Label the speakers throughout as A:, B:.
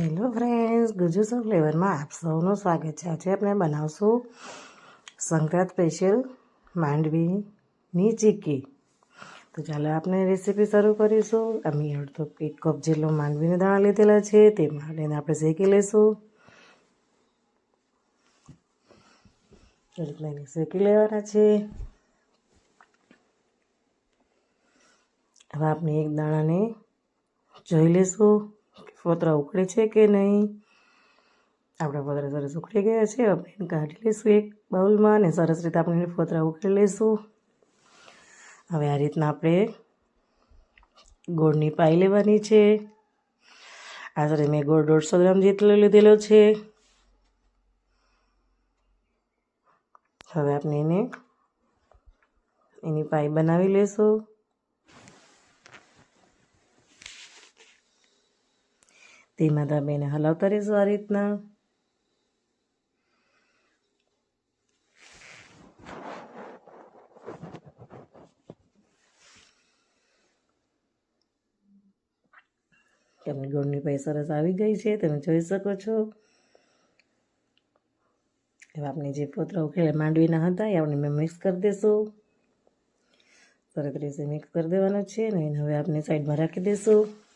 A: Hello friends ગુજુસો ફ્લેવરમાં આપ સૌનું સ્વાગત છે. આજે આપણે બનાવશું સંક્રાંત સ્પેશિયલ માંડવીની ચીકી. તો ચાલો આપણે રેસીપી શરૂ કરીશું. અમે અડધો એક કપ જેટલો માંડવીના દાણા લીધેલા છે, તે માંડવીને આપણે શેકી લઈશું. રીતના એને શેકી લેવાના છે. હવે આપણે એક દાણાને જોઈ લઈશું. ફોતરા ઉકળે છે કે નહીં? આપણા ફોતરા સરસ ઉકળી ગયા છે. આપણે એને કાઢી લઈશું એક બાઉલમાં અને સરસ રીતે આપણે ફોતરા ઉકળી લઈશું. હવે આ રીતના આપણે ગોળની પાઈ લેવાની છે. આશરે મેં ગોળ દોઢસો ગ્રામ જેટલો લીધેલો છે. હવે આપણે એને એની પાઈ બનાવી લઈશું. તેમાં તમે એને હલાવતા રહીશું આ રીતના. તમને ગોળની પાઈ સરસ આવી ગઈ છે, તમે જોઈ શકો છો. હવે આપણે જે પોતરા ઉકેલા માંડવીના હતા, એ આપણે મેં મિક્સ કરી દેશું. સરસ રીતે મિક્સ કરી દેવાનો છે અને હવે આપણે સાઈડમાં રાખી દઈશું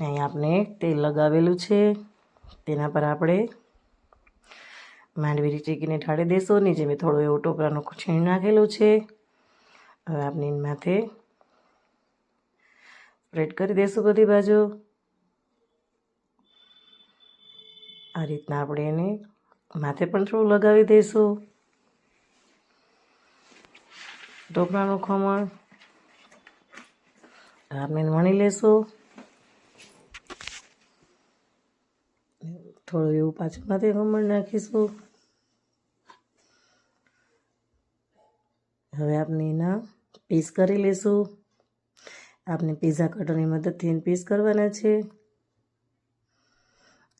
A: અહીં આપણે તેલ લગાવેલું છે. તેના પર આપણે માંડવી ચીકીને ઠાળી દઈશું નીચે મેં થોડું એવું ટોપરાનો છીણ નાખેલું છે. હવે આપણે માથે સ્પ્રેડ કરી દઈશું બધી બાજુ. આ રીતના આપણે એને માથે પણ થોડું લગાવી દઈશું ઢોકળાનું ખમણ. આપણે વણી લેશું. થોડું એવું પાછું માથે ખમણ નાખીશું. હવે આપણે એના પીસ કરી લઈશું. આપણે પીઝા કટરની મદદથી એને પીસ કરવાના છે.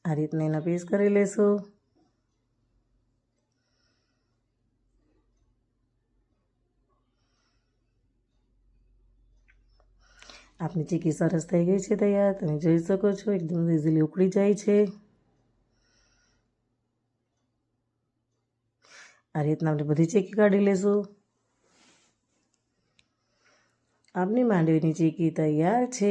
A: આ રીતના એના પીસ કરી લઈશું. આપની ચીકી સરસ થઈ ગઈ છે તૈયાર. તમે જોઈ શકો છો, એકદમ ઇઝીલી ઉકળી જાય છે. આ રીતના આપણે બધી ચીકી કાઢી લઈશું આપની માંડવીની ચીકી તૈયાર છે.